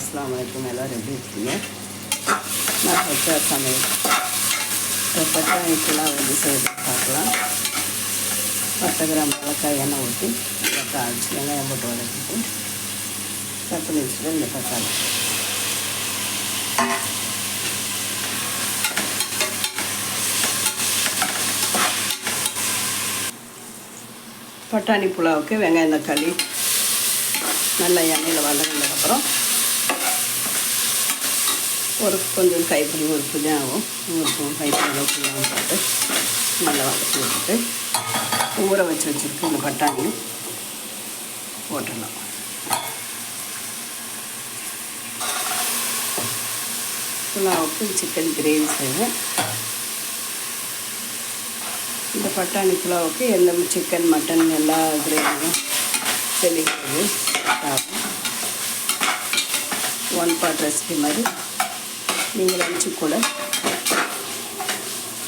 அஸ்லாம் வலைக்கும் எல்லோரும் எப்படி இருக்கீங்க நான் வச்ச சமையல் இப்போ பட்டாணிக்கெல்லாம் வந்து செய்து பார்க்கலாம் பத்து கிராம் மிளகாய் எண்ணெய் ஊற்றி தாளிச்சு வெங்காயம் போட்டு வதக்கிட்டு பத்து நிமிஷத்தில் இந்த தக்காளி பட்டாணி புலாவுக்கு வெங்காயம் தக்காளி நல்லா எண்ணெயில் வதங்கினதுக்கப்புறம் ஒரு கொஞ்சம் கைப்பிடி ஒரு புதினாவும் ஒரு கைப்பிடி புதினாவும் போட்டு நல்லா வதக்கி விட்டுட்டு ஊற வச்சு வச்சுருக்கு இந்த பட்டாணியும் போட்டுடலாம். புலாவுக்கு சிக்கன் கிரேவி செய்வேன். இந்த பட்டாணி புலாவுக்கு எந்த சிக்கன் மட்டன் எல்லா கிரேவியும் தெளிக்கிறது ஒன் பார்ட் ரெசிபி மாதிரி. நீங்கள் லஞ்சு கூட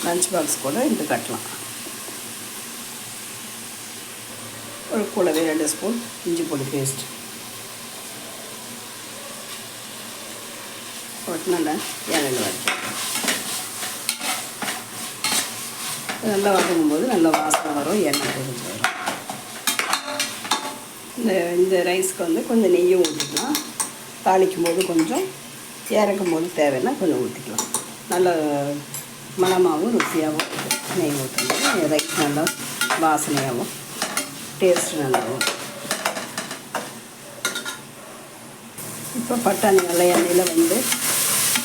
லஞ்ச் பாக்ஸ் கூட இது கட்டலாம். ஒரு கூடவே ரெண்டு ஸ்பூன் இஞ்சி பொடி பேஸ்ட் போட்டு நல்லா எண்ணெயில் நல்லா வதங்கும் போது நல்லா வாசனை வரும் எண்ணெய் பொரிஞ்சு வரும். இந்த இந்த ரைஸ்க்கு வந்து கொஞ்சம் நெய்யும் ஊற்றிக்கலாம் தாளிக்கும் போது கொஞ்சம் இறக்கும் போது தேவைன்னா கொஞ்சம் ஊற்றிக்கலாம் நல்ல மணமாகவும் ருசியாகவும் இருக்கும் நெய் ஊற்றணும் ரைஸ் நல்லா வாசனையாகவும் டேஸ்ட் நல்லாவும். இப்போ பட்டாணி நல்ல எண்ணெயில் வந்து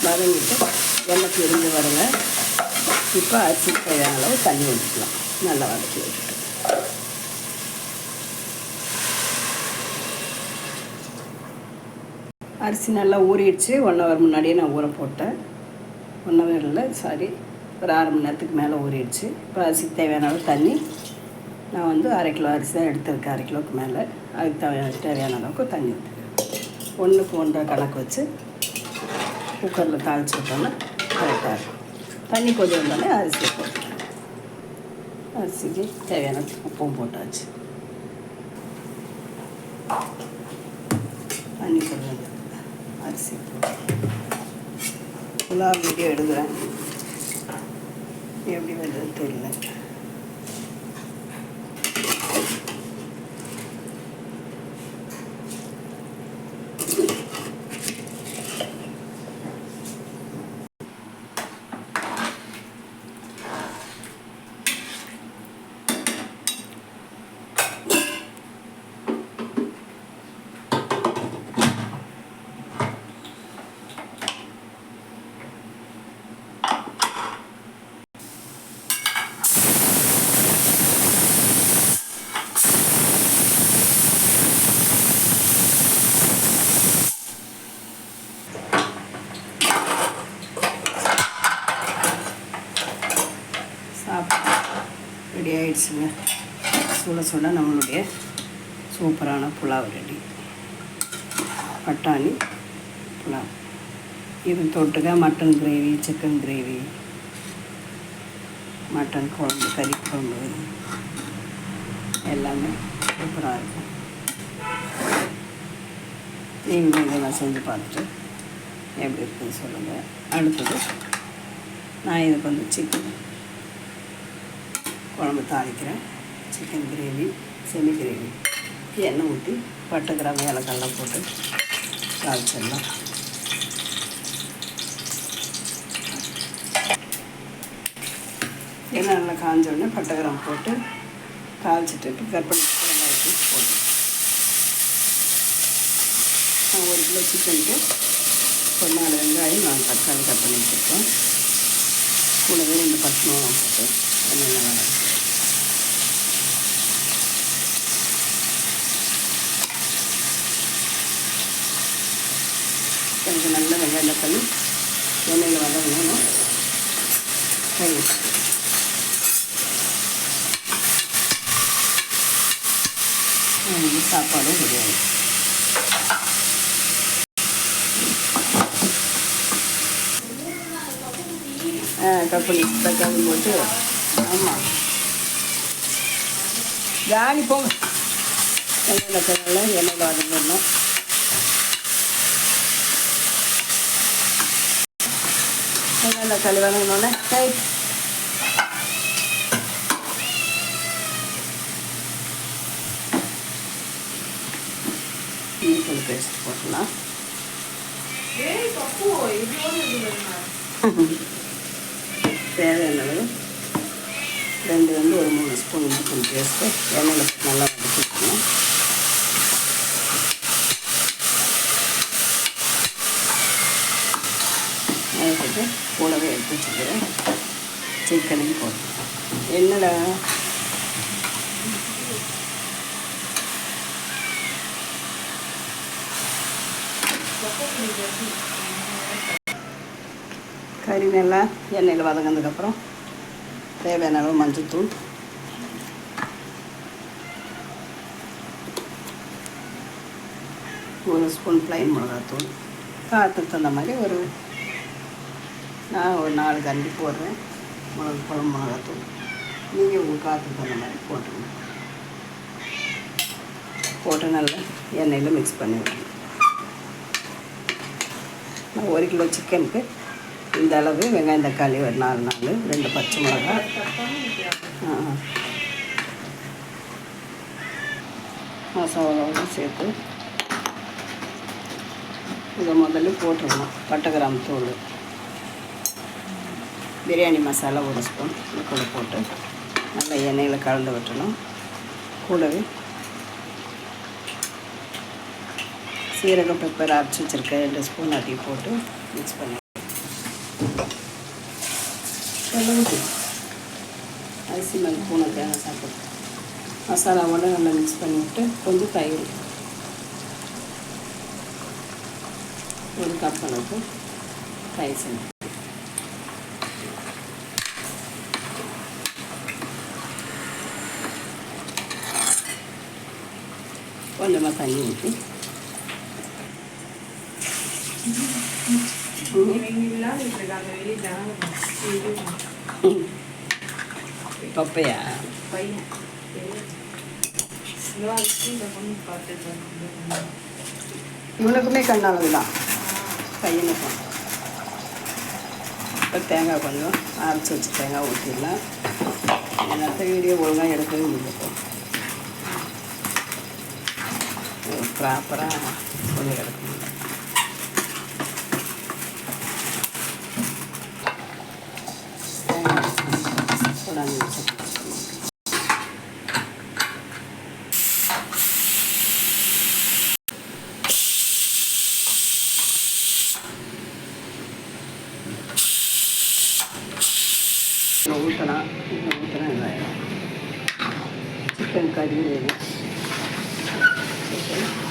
வதங்கிட்டு எண்ணெய் பிரிஞ்சு வருங்க. இப்போ அரிசி தேவையான அளவு தண்ணி ஊற்றிக்கலாம் நல்லா வதக்கி விட்டுட்டு. அரிசி நல்லா ஊறிடுச்சு. ஒன் ஹவர் முன்னாடியே நான் ஊற போட்டேன். ஒன் ஹவர் இல்லை சாரி ஒரு அரை மணி நேரத்துக்கு மேலே ஊறிடுச்சு. இப்போ அரிசிக்கு தேவையான அளவு தண்ணி. நான் வந்து அரை கிலோ அரிசி தான் எடுத்திருக்கேன் அரை கிலோவுக்கு மேலே. அதுக்கு தேவையான தேவையான அளவுக்கு தண்ணி ஊற்றுக்கேன் ஒன்றுக்கு ஒன்றரை கணக்கு வச்சு குக்கரில் தாளிச்சு விட்டோன்னா கரெக்டாக இருக்கும். தண்ணி கொஞ்சம் வந்தோடனே அரிசி போட்டேன் அரிசிக்கு தேவையான உப்பும் போட்டாச்சு. தண்ணி கொஞ்சம் அரிசி போட்டு வீடியோ எடுக்கிறேன். எப்படி வருதுன்னு தெரியல சாப்பிட்டு ரெடி ஆயிடுச்சுங்க. சுட சுட நம்மளுடைய சூப்பரான புலாவ் ரெடி. பட்டாணி புலாவ். இது தொட்டுக்க mutton gravy chicken gravy mutton குழம்பு கறி குழம்பு. எல்லாமே சூப்பராக இருக்கும். நீங்களும் இதெல்லாம் செஞ்சு பார்த்துட்டு எப்படி இருக்குன்னு சொல்லுங்கள் அடுத்தது நான் இதுக்கு வந்து சிக்கன் குழம்பு தாளிக்கிறேன். சிக்கன் கிரேவி செமி கிரேவி எண்ணெய் ஊற்றி பட்டை கிராம் ஏலக்காயெல்லாம் போட்டு தாளிச்சிடலாம். எண்ணெய் நல்லா காஞ்ச உடனே பட்டை கிராம் போட்டு தாளிச்சிட்டு கற்பனை வெங்காயத்தை போட்டு நான் ஒரு கிலோ சிக்கனுக்கு ஒரு நாலு வெங்காயம் நான் தக்காளி கட் பண்ணி வச்சுருக்கேன். கூடவே ரெண்டு பச்சை மிளகாய் போட்டு எண்ணெயில் வர கொஞ்சம் நல்ல வெங்காயம் பண்ணி எண்ணெயில் வதங்கணும் சரி சாப்பாடு ரெடி ஆகிடும் கப்பலி தக்காளி போட்டு ஆமாம் ஜாலி போங்க. எண்ணெயில் தக்காளியில் எண்ணெயில் வதங்கிடணும் வெங்காயம் தக்காளி வதங்கினோடனே கை இஞ்சி பேஸ்ட் போட்டுக்கலாம் ஏய் பப்பு இவ்வளோ இது தேவையான அளவு ரெண்டு வந்து ஒரு மூணு ஸ்பூன் இஞ்சி பேஸ்ட்டு எண்ணெயில் போட்டு நல்லா அதுக்கிட்டு கூடவே எடுத்து வச்சுக்கிறேன். சிக்கனையும் போட்டு என்னடா? கறி நல்லா எண்ணெயில் வதங்கினதுக்கப்புறம் தேவையான அளவு மஞ்சள்தூள் ஒரு ஸ்பூன் ப்ளைன் மிளகாத்தூள். காரத்துக்கு தகுந்த மாதிரி ஒரு நான் ஒரு நாலு கண்டி போடுறேன். மிளகு குழம்பு மிளகாத்தூள். நீங்கள் உங்கள் காற்றுக்கு தகுந்த மாதிரி போட்டுருங்க போட்டு நல்லா எண்ணெயில் மிக்ஸ் பண்ணி விடணும் நான் ஒரு கிலோ சிக்கனுக்கு இந்த அளவு வெங்காயம் தக்காளி ஒரு நாலு நாலு ரெண்டு பச்சை மிளகா. மசாலாவும் சேர்த்து இதை முதல்ல போட்டுருணும் பட்டை கிராம் தூள். பிரியாணி மசாலா ஒரு ஸ்பூன் கூட போட்டு நல்லா எண்ணெயில் கலந்து விட்டணும் கூடவே சீரகம் பெப்பர் அரைச்சி வச்சுருக்க ரெண்டு ஸ்பூன் அதையும் போட்டு மிக்ஸ் பண்ணி அரிசி மல்லி பூனை தேங்காய் சாப்பிட்டு மசாலாவோட நல்லா மிக்ஸ் பண்ணிவிட்டு கொஞ்சம் தயிர். ஒரு கப் அளவுக்கு தயிர் செய்யணும் கொஞ்சமாக தண்ணி ஊற்றி பப்பையா இவனுக்குமே கண்ணளவு தான் பையனுக்கும் இப்போ தேங்காய் கொஞ்சம் அரைச்சி வச்சு தேங்காய் ஊற்றிடலாம் மற்ற வீடியோ ஒழுங்காக எடுக்கவே முடியும் ப்ராப்பராக சொல்லி எடுக்க முடியல தேங்காய் கொண்டாந்து வச்சு இதில் ஊற்றலாம் இதில் ஊற்றினா இதாயிடும் சிக்கன் கறி ரெடி சிக்கன் செஞ்சு ரெடி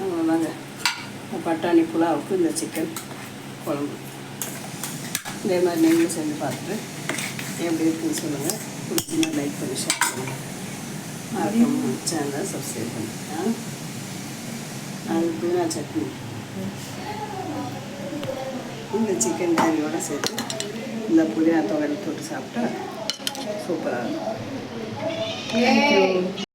அவ்வளோதாங்க பட்டாணி புலாவுக்கு இந்த சிக்கன் குழம்பு. இதே மாதிரி நீங்களும் செஞ்சு பார்த்துட்டு எப்படி இருக்குன்னு சொல்லுங்கள் பிடிச்சினா லைக் பண்ணி ஷேர் பண்ணுங்கள் மறக்காம சேனலை சப்ஸ்கிரைப் பண்ணுங்க. அது புதினா சட்னி. இந்த சிக்கன் கறியோட சேர்த்து இந்த புதினா துவையல் தொட்டு சாப்பிட்டா சூப்பராக இருக்கும்.